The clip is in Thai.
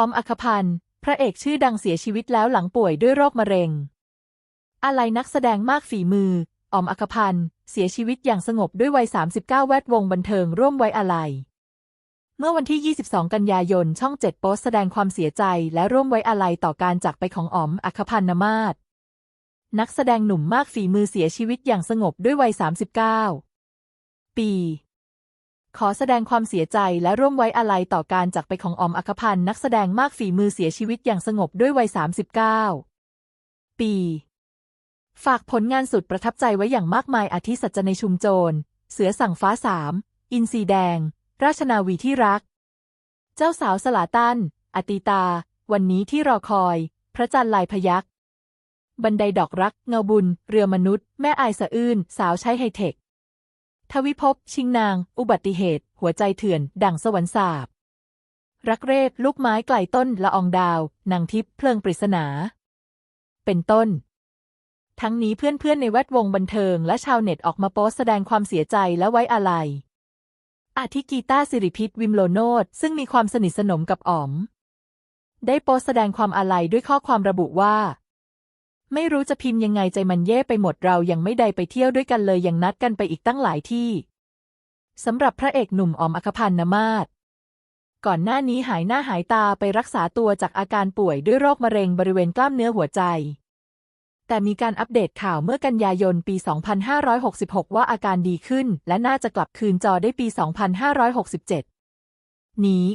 อมอัคพันธ์พระเอกชื่อดังเสียชีวิตแล้วหลังป่วยด้วยโรคมะเร็ง อะไรนักแสดงมากฝีมือ ออมอัคพันธ์เสียชีวิตอย่างสงบด้วยวัย 39 แวดวงบันเทิงร่วมไว้อาลัย เมื่อวันที่ 22 กันยายน ช่อง 7 โพสต์แสดงความเสียใจและร่วมไว้อาลัยต่อการจากไปของอ๋อมอัคพันธ์นมาศนักแสดงหนุ่มมากฝีมือเสียชีวิตอย่างสงบด้วยวัย 39 ปี ขอแสดงความเสียใจและร่วมไว้อาลัยต่อการจากไปของอมอัคพันธ์นักแสดงมากฝีมือเสียชีวิตอย่างสงบด้วยวัย 39 ปี ฝากผลงานสุดประทับใจไว้อย่างมากมายอาทิสัจจในชุมโจร เสือสั่งฟ้าสามอินทรีแดง ราชนาวีที่รัก เจ้าสาวสลาตันอติตา วันนี้ที่รอคอย พระจันทร์ลายพยักบันไดดอกรัก เงาบุญ เรือมนุษย์ แม่อายสะอื้น สาวใช้ไฮเทค ทวิภพชิงนาง อุบัติเหตุ หัวใจเถื่อน ดั่งสวรรค์สาบ รักเรศลูกไม้ไกลต้นละอองดาว นางทิพย์เพลิงปริศนา เป็นต้น ทั้งนี้เพื่อนๆในแวดวงบันเทิงและชาวเน็ตออกมาโพสแสดงความเสียใจและไว้อาลัย อาทิกีตาสิริพิษวิมโลโนดซึ่งมีความสนิทสนมกับอ๋อม ได้โพสแสดงความอาลัยด้วยข้อความระบุว่า ไม่รู้จะพิมพ์ยังไงใจมันเย่ไปหมดเรายังไม่ได้ไปเที่ยวด้วยกันเลยยังนัดกันไปอีกตั้งหลายที่สำหรับพระเอกหนุ่มอมอคพันธ์นมาศก่อนหน้านี้หายหน้าหายตาไปรักษาตัวจากอาการป่วยด้วยโรคมะเร็งบริเวณกล้ามเนื้อหัวใจ แต่มีการอัปเดตข่าวเมื่อกันยายนปี 2566 ว่าอาการดีขึ้น และน่าจะกลับคืนจอได้ปี 2567 นี้